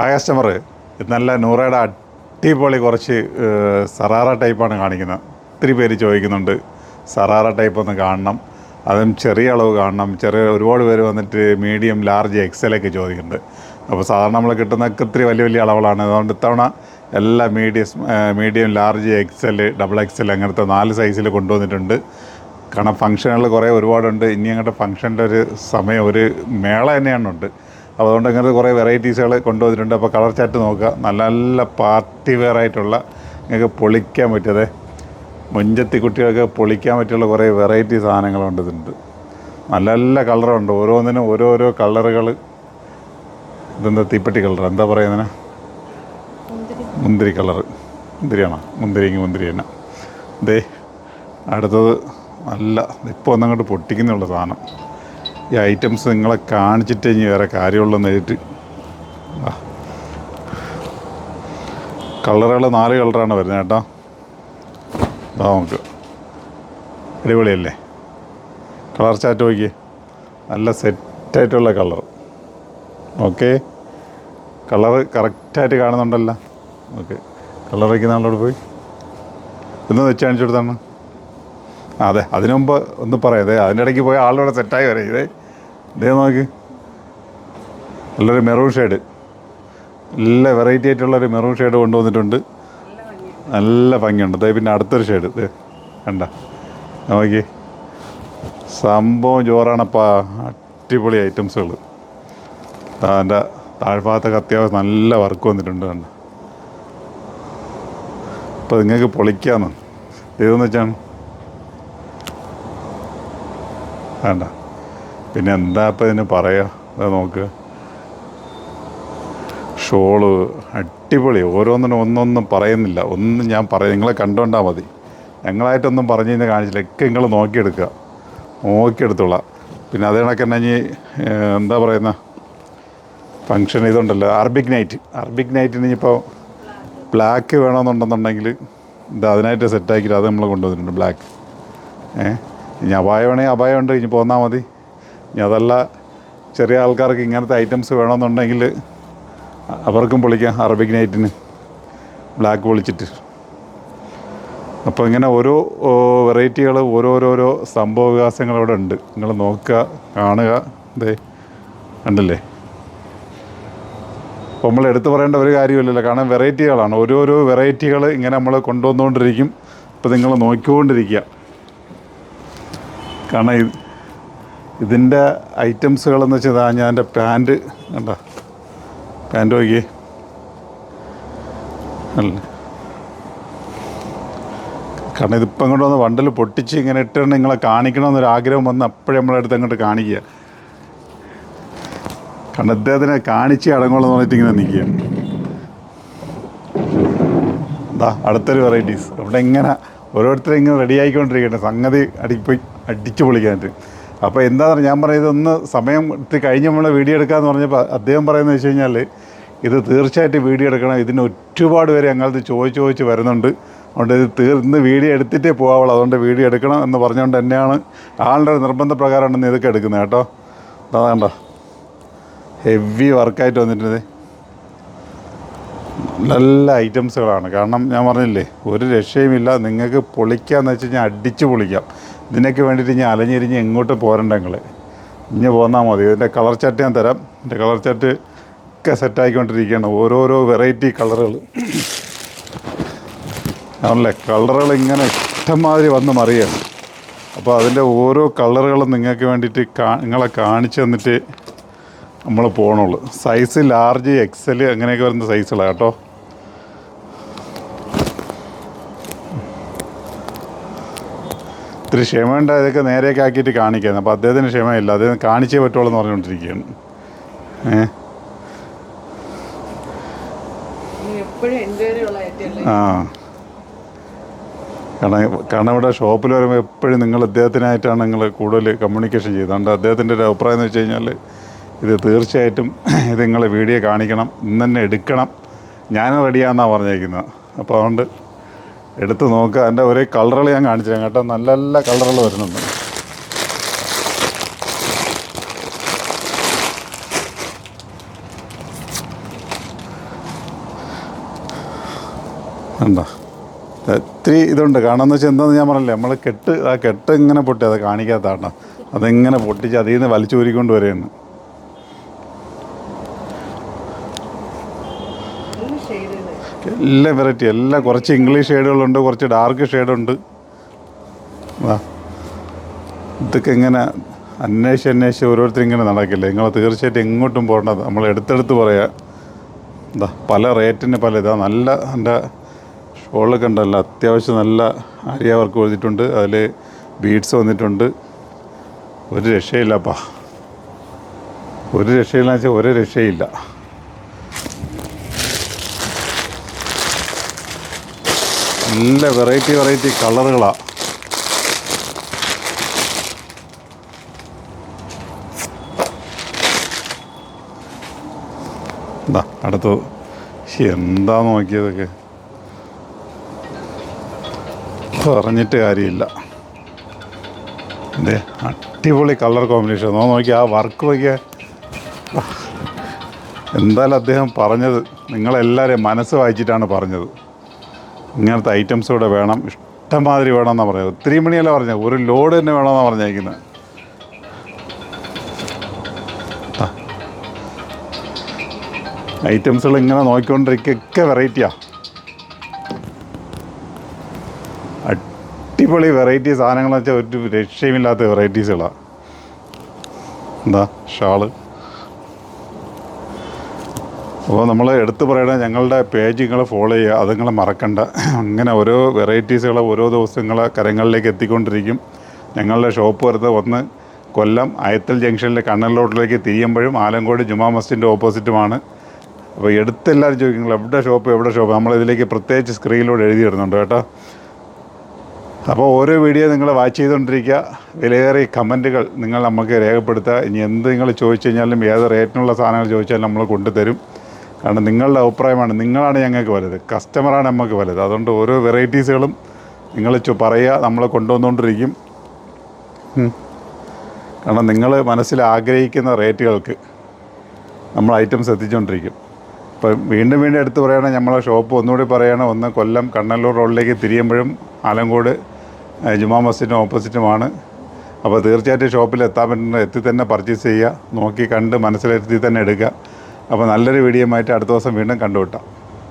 ആ കസ്റ്റമർ നല്ല നൂറയുടെ അടിപൊളി കുറച്ച് സറാറ ടൈപ്പാണ് കാണിക്കുന്നത്. ഒത്തിരി പേര് ചോദിക്കുന്നുണ്ട് സറാറ ടൈപ്പ് ഒന്ന് കാണണം. അതും ചെറിയ അളവ് കാണണം. ചെറിയ ഒരുപാട് പേര് വന്നിട്ട് മീഡിയം ലാർജ് എക്സലൊക്കെ ചോദിക്കുന്നുണ്ട്. അപ്പോൾ സാധാരണ നമ്മൾ കിട്ടുന്നതൊക്കെ ഇത്തിരി വലിയ വലിയ അളവുകളാണ്. അതുകൊണ്ട് ഇത്തവണ എല്ലാ medium medium large XL double XL അങ്ങനത്തെ നാല് സൈസിൽ കൊണ്ടുവന്നിട്ടുണ്ട്. കാരണം ഫംഗ്ഷനുകൾ കുറേ ഒരുപാടുണ്ട്. ഇനി അങ്ങോട്ട് ഫംഗ്ഷന്റെ ഒരു സമയം ഒരു മേള തന്നെയാണ് ഉണ്ട്. അപ്പോൾ അതുകൊണ്ട് അങ്ങനത്തെ കുറേ വെറൈറ്റീസുകൾ കൊണ്ടുവന്നിട്ടുണ്ട്. അപ്പോൾ കളർ ചാറ്റ് നോക്കുക. നല്ല നല്ല പാർട്ടി വെയർ ആയിട്ടുള്ള നിങ്ങൾക്ക് പൊളിക്കാൻ പറ്റിയത് മുഞ്ചത്തി കുട്ടികൾക്ക് പൊളിക്കാൻ പറ്റിയുള്ള കുറേ വെറൈറ്റി സാധനങ്ങളുണ്ട് ഇതുണ്ട് നല്ല നല്ല കളറുണ്ട്. ഓരോന്നിനും ഓരോരോ കളറുകൾ ഇതെന്താ തീപ്പെട്ടി കളർ എന്താ പറയുന്നതിന് മുന്തിരി. കളർ മുന്തിരിയാണോ? മുന്തിരിങ്ങി മുന്തിരി തന്നെ. ദേ അടുത്തത് നല്ല ഇപ്പോൾ ഒന്നങ്ങോട്ട് പൊട്ടിക്കുന്നുള്ള സാധനം. ഈ ഐറ്റംസ് നിങ്ങളെ കാണിച്ചിട്ട് ഇനി വേറെ കാര്യമുള്ള നേരിട്ട് കളറുകൾ നാല് കളറാണ് വരുന്നത് കേട്ടോ. അതാ നമുക്ക്. അടിപൊളിയല്ലേ? കളർ ചാറ്റ് നോക്കി നല്ല സെറ്റായിട്ടുള്ള കളർ ഓക്കെ കളറ് കറക്റ്റായിട്ട് കാണുന്നുണ്ടല്ലോ. ഓക്കെ കളർ വയ്ക്കുന്ന ആളോട് പോയി. ഇന്ന് വെച്ച് കാണിച്ചു കൊടുത്താണ് അതെ. അതിനു മുമ്പ് ഒന്ന് പറയാം. അതെ അതിന്റെ ഇടയ്ക്ക് പോയി ആളോടെ സെറ്റായി വരെ. ഇതേ ഇതേ നോക്ക്. നല്ലൊരു മെറൂൺ ഷെയ്ഡ്. നല്ല വെറൈറ്റി ആയിട്ടുള്ളൊരു മെറൂൺ ഷെയ്ഡ് കൊണ്ടുവന്നിട്ടുണ്ട്. നല്ല ഭംഗിയുണ്ട്. ദേ പിന്നെ അടുത്തൊരു ഷെയ്ഡ്. ദേ കണ്ട. നോക്കി. സംഭവം ചോറാണപ്പാ അടിപൊളി ഐറ്റംസുകൾ അതിന്റെ താഴ്ഭാഗത്തൊക്കെ അത്യാവശ്യം നല്ല വർക്ക് വന്നിട്ടുണ്ട് കണ്ട. അപ്പോൾ നിങ്ങൾക്ക് പൊളിക്കാന്ന്. ഇതെന്ന് വെച്ചാണ്. വേണ്ട പിന്നെ എന്താ ഇപ്പം ഇതിന് പറയുക അത് നോക്ക്. ഷോൾ അടിപൊളി. ഓരോന്നിനും ഒന്നൊന്നും പറയുന്നില്ല. ഒന്നും ഞാൻ പറയും നിങ്ങളെ കണ്ടുകൊണ്ടാൽ മതി. ഞങ്ങളായിട്ടൊന്നും പറഞ്ഞു കഴിഞ്ഞാൽ കാണിച്ചില്ല. ഒക്കെ നിങ്ങൾ നോക്കിയെടുക്കുക. നോക്കിയെടുത്തോളാം. പിന്നെ അതേ കണക്ക് തന്നെ ഇനി എന്താ പറയുന്ന? ഫങ്ഷൻ ഇതുണ്ടല്ലോ. Arabic night. അറബിക് നൈറ്റിന് ഇനിയിപ്പോൾ ബ്ലാക്ക് വേണമെന്നുണ്ടെന്നുണ്ടെങ്കിൽ ഇത് അതിനായിട്ട് സെറ്റാക്കിയിട്ട് അത് നമ്മൾ കൊണ്ടുവന്നിട്ടുണ്ട് ബ്ലാക്ക്. ഏഹ് ഇനി അപായം വേണമെങ്കിൽ അപായം ഉണ്ട് ഇനി പോന്നാൽ മതി. അതല്ല ചെറിയ ആൾക്കാർക്ക് ഇങ്ങനത്തെ ഐറ്റംസ് വേണമെന്നുണ്ടെങ്കിൽ അവർക്കും പൊളിക്കാം അറബിക് നൈറ്റിന് ബ്ലാക്ക് പൊളിച്ചിട്ട്. അപ്പോൾ ഇങ്ങനെ ഓരോ വെറൈറ്റികൾ ഓരോരോരോ സംഭവ വികാസങ്ങൾ അവിടെ ഉണ്ട്. നിങ്ങൾ നോക്കുക കാണുക. ദേ ഉണ്ടല്ലേ അപ്പോൾ നമ്മൾ എടുത്തു പറയേണ്ട ഒരു കാര്യമില്ലല്ലോ കാരണം വെറൈറ്റികളാണ് ഓരോരോ വെറൈറ്റികൾ ഇങ്ങനെ നമ്മൾ കൊണ്ടുവന്നുകൊണ്ടിരിക്കും. അപ്പോൾ നിങ്ങൾ നോക്കിക്കൊണ്ടിരിക്കുക. കാരണം ഇത് ഇതിന്റെ ഐറ്റംസുകളെന്ന് വെച്ചാൽ ഞാൻ എന്റെ പാന്റ് കണ്ട? പാന്റ് നോക്കി അല്ല. കാരണം ഇതിപ്പം കൊണ്ട് വന്ന് വണ്ടൽ പൊട്ടിച്ച് ഇങ്ങനെ ഇട്ട് നിങ്ങളെ കാണിക്കണമെന്നൊരു ആഗ്രഹം വന്ന് അപ്പോഴേ നമ്മളെ അടുത്ത് അങ്ങോട്ട് കാണിക്കുക. കാരണം ഇദ്ദേഹത്തിനെ കാണിച്ച് അടങ്ങുള്ളൂ എന്ന് പറഞ്ഞിട്ട് ഇങ്ങനെ നിൽക്കുക. എന്താ അടുത്തൊരു വെറൈറ്റീസ് അവിടെ ഇങ്ങനെ ഓരോരുത്തരും ഇങ്ങനെ റെഡി ആയിക്കൊണ്ടിരിക്കട്ടെ. സംഗതി അടിപ്പോയി അടിച്ചു പൊളിക്കാനായിട്ട്. അപ്പോൾ എന്താണെന്ന് ഞാൻ പറയുന്നത് ഒന്ന് സമയം കഴിഞ്ഞ് നമ്മൾ വീഡിയോ എടുക്കാമെന്ന് പറഞ്ഞപ്പോൾ അദ്ദേഹം പറയുന്നത് വെച്ച് കഴിഞ്ഞാൽ ഇത് തീർച്ചയായിട്ടും വീഡിയോ എടുക്കണം. ഇതിന് ഒരുപാട് പേര് ഞങ്ങളത് ചോദിച്ച് ചോദിച്ച് വരുന്നുണ്ട്. അതുകൊണ്ട് ഇത് തീർന്ന് വീഡിയോ എടുത്തിട്ടേ പോകാവുള്ളൂ അതുകൊണ്ട് വീഡിയോ എടുക്കണം എന്ന് പറഞ്ഞുകൊണ്ട് തന്നെയാണ് ആളുടെ നിർബന്ധ പ്രകാരമാണ് ഇതൊക്കെ എടുക്കുന്നത് കേട്ടോ. അതാ കണ്ടോ? ഹെവി വർക്കായിട്ട് വന്നിട്ടുണ്ട്. നല്ല ഐറ്റംസുകളാണ് കാരണം ഞാൻ പറഞ്ഞില്ലേ ഒരു രക്ഷയുമില്ല. നിങ്ങൾക്ക് പൊളിക്കാന്ന് വെച്ച് കഴിഞ്ഞാൽ അടിച്ച് പൊളിക്കാം. ഇതിനൊക്കെ വേണ്ടിയിട്ട് ഞാൻ അലഞ്ഞിരിഞ്ഞ് എങ്ങോട്ട് പോരണ്ട നിങ്ങൾ ഇഞ്ഞ് പോന്നാൽ മതി. ഇതിന്റെ കളർ ചാർട്ട് ഞാൻ തരാം. എന്റെ കളർ ചട്ട് ഒക്കെ സെറ്റായിക്കൊണ്ടിരിക്കുകയാണ് ഓരോരോ വെറൈറ്റി കളറുകൾ ആണല്ലേ? കളറുകൾ ഇങ്ങനെ ഇഷ്ടംമാതിരി വന്ന് മറിയാണ്. അപ്പോൾ അതിന്റെ ഓരോ കളറുകളും നിങ്ങൾക്ക് വേണ്ടിയിട്ട് കാ നിങ്ങളെ കാണിച്ചു തന്നിട്ട് നമ്മൾ പോകണുള്ളൂ സൈസ് ലാർജ് എക്സൽ അങ്ങനെയൊക്കെ വരുന്ന സൈസുകളാണ് കേട്ടോ. ഇത്തിരി ക്ഷമയുണ്ട്. ഇതൊക്കെ നേരെയൊക്കെ ആക്കിയിട്ട് കാണിക്കുന്നത് അപ്പോൾ അദ്ദേഹത്തിന് ക്ഷമയില്ല. അദ്ദേഹം കാണിച്ചേ പറ്റുള്ളൂ എന്ന് പറഞ്ഞുകൊണ്ടിരിക്കുകയാണ്. ഏഹ് ആ. കാരണം കാരണം ഇവിടെ ഷോപ്പിൽ വരുമ്പോൾ എപ്പോഴും നിങ്ങൾ അദ്ദേഹത്തിനായിട്ടാണ് നിങ്ങൾ കൂടുതൽ കമ്മ്യൂണിക്കേഷൻ ചെയ്തത് അതുകൊണ്ട് അദ്ദേഹത്തിന്റെ ഒരു അഭിപ്രായം എന്ന് വെച്ച് കഴിഞ്ഞാൽ ഇത് തീർച്ചയായിട്ടും ഇത് നിങ്ങൾ വീഡിയോ കാണിക്കണം. ഇന്ന് തന്നെ എടുക്കണം. ഞാനും റെഡിയാണെന്നാണ് പറഞ്ഞേക്കുന്നത്. അപ്പോൾ അതുകൊണ്ട് എടുത്ത് നോക്കുക അതിന്റെ ഒരേ കളറുകൾ ഞാൻ കാണിച്ചിരുന്നു കേട്ടോ. നല്ല നല്ല കളറുകൾ വരുന്നുണ്ട്. എന്താ ഒത്തിരി ഇതുണ്ട്. കാണാമെന്ന് വെച്ചാൽ എന്താണെന്ന് ഞാൻ പറഞ്ഞില്ലേ? നമ്മൾ കെട്ട് ആ കെട്ട് ഇങ്ങനെ പൊട്ടി. അത് കാണിക്കാത്തതാണ് അതിങ്ങനെ പൊട്ടിച്ച് അതിൽ നിന്ന് വലിച്ചൂരിക്കൊണ്ട് വരികയാണ്. എല്ലാ വെറൈറ്റി എല്ലാം കുറച്ച് ഇംഗ്ലീഷ് ഷെയ്ഡുകളുണ്ട് കുറച്ച് ഡാർക്ക് ഷെയ്ഡുണ്ട് ഇതൊക്കെ ഇങ്ങനെ അന്വേഷിച്ച് അന്വേഷിച്ച് ഓരോരുത്തരും ഇങ്ങനെ നടക്കില്ല? നിങ്ങൾ തീർച്ചയായിട്ടും എങ്ങോട്ടും പോകേണ്ടത് നമ്മൾ എടുത്തെടുത്ത് പറയാം. എന്താ പല റേറ്റിന് പല ഇതാ. നല്ല എന്റെ ഷോളൊക്കെ ഉണ്ടല്ലോ അത്യാവശ്യം നല്ല അരിയ വർക്ക് കൊടുത്തിട്ടുണ്ട്. അതിൽ ബീഡ്സ് വന്നിട്ടുണ്ട്. ഒരു രക്ഷയില്ലപ്പാ ഒരു രക്ഷയില്ല വെച്ചാൽ ഒരു രക്ഷയില്ല. നല്ല വെറൈറ്റി വെറൈറ്റി കളറുകളാണ് എന്താ അടുത്ത്. ശ്ശി, എന്താ നോക്കിയതൊക്കെ? പറഞ്ഞിട്ട് കാര്യമില്ല. അതെ അടിപൊളി കളർ കോമ്പിനേഷൻ നോ നോക്കി ആ വർക്ക് നോക്കിയാൽ എന്തായാലും അദ്ദേഹം പറഞ്ഞത്. നിങ്ങളെല്ലാവരെയും മനസ്സ് വായിച്ചിട്ടാണ് പറഞ്ഞത്. ഇങ്ങനത്തെ ഐറ്റംസ് ഇവിടെ വേണം. ഇഷ്ടംമാതിരി വേണമെന്നാണ് പറഞ്ഞത്. ഒത്തിരി മണിയല്ല പറഞ്ഞത്. ഒരു ലോഡ് തന്നെ വേണമെന്നാണ് പറഞ്ഞേക്കുന്നത്. ഐറ്റംസുകൾ ഇങ്ങനെ നോക്കിക്കൊണ്ടിരിക്കൊക്കെ വെറൈറ്റിയാ അടിപൊളി വെറൈറ്റി സാധനങ്ങളെന്ന് വെച്ചാൽ ഒരു രക്ഷയുമില്ലാത്ത വെറൈറ്റീസുകളാണ് എന്താ? ഷാൾ. അപ്പോൾ നമ്മൾ എടുത്തു പറയണ ഞങ്ങളുടെ പേജ് നിങ്ങൾ ഫോളോ ചെയ്യുക അത് നിങ്ങൾ മറക്കണ്ട. അങ്ങനെ ഓരോ വെറൈറ്റീസുകൾ ഓരോ ദിവസങ്ങൾ കരങ്ങളിലേക്ക് എത്തിക്കൊണ്ടിരിക്കും. ഞങ്ങളുടെ ഷോപ്പ് വരുന്നത് ഒന്ന് കൊല്ലം അയത്തൽ ജംഗ്ഷനിലെ കണ്ണൻ റോഡിലേക്ക് തിരിയുമ്പോഴും ആലങ്കോട് ജുമാ മസ്ജിന്റെ ഓപ്പോസിറ്റുമാണ് അപ്പോൾ എടുത്തെല്ലാവരും ചോദിക്കുന്നു "നിങ്ങൾ എവിടെ ഷോപ്പ് എവിടെ ഷോപ്പ് നമ്മളിതിലേക്ക് പ്രത്യേകിച്ച് സ്ക്രീനിലൂടെ എഴുതി എഴുതിയിടുന്നുണ്ട് കേട്ടോ. അപ്പോൾ ഓരോ വീഡിയോ നിങ്ങൾ വാച്ച് ചെയ്തുകൊണ്ടിരിക്കുക വിലയേറിയ കമന്റുകൾ നിങ്ങൾ നമുക്ക് രേഖപ്പെടുത്തുക. ഇനി എന്ത് നിങ്ങൾ ചോദിച്ചു കഴിഞ്ഞാലും ഏത് റേറ്റിനുള്ള സാധനങ്ങൾ ചോദിച്ചാലും നമ്മൾ കൊണ്ടുതരും. കാരണം നിങ്ങളുടെ അഭിപ്രായമാണ് നിങ്ങളാണ് ഞങ്ങൾക്ക് വലുത് കസ്റ്റമറാണ് നമുക്ക് വലുത്. അതുകൊണ്ട് ഓരോ വെറൈറ്റീസുകളും നിങ്ങൾ പറയുക നമ്മൾ കൊണ്ടുവന്നുകൊണ്ടിരിക്കും. കാരണം നിങ്ങൾ മനസ്സിൽ ആഗ്രഹിക്കുന്ന റേറ്റുകൾക്ക് നമ്മൾ ഐറ്റംസ് എത്തിച്ചുകൊണ്ടിരിക്കും ഇപ്പം വീണ്ടും വീണ്ടും എടുത്ത് പറയുകയാണെങ്കിൽ നമ്മളെ ഷോപ്പ് ഒന്നുകൂടി പറയുകയാണ് ഒന്ന് കൊല്ലം കണ്ണല്ലൂർ റോഡിലേക്ക് തിരിയുമ്പോഴും ആലങ്കോട് ജുമാ മസ്ജിദിന് ഓപ്പോസിറ്റുമാണ്. അപ്പോൾ തീർച്ചയായിട്ടും ഷോപ്പിൽ എത്താൻ പറ്റുന്ന എത്തി തന്നെ പർച്ചേസ് ചെയ്യുക നോക്കി കണ്ട് മനസ്സിലെത്തി തന്നെ എടുക്കുക. അപ്പോൾ നല്ലൊരു വീഡിയോ ആയിട്ട് അടുത്ത ദിവസം വീണ്ടും കണ്ടുവിട്ടാം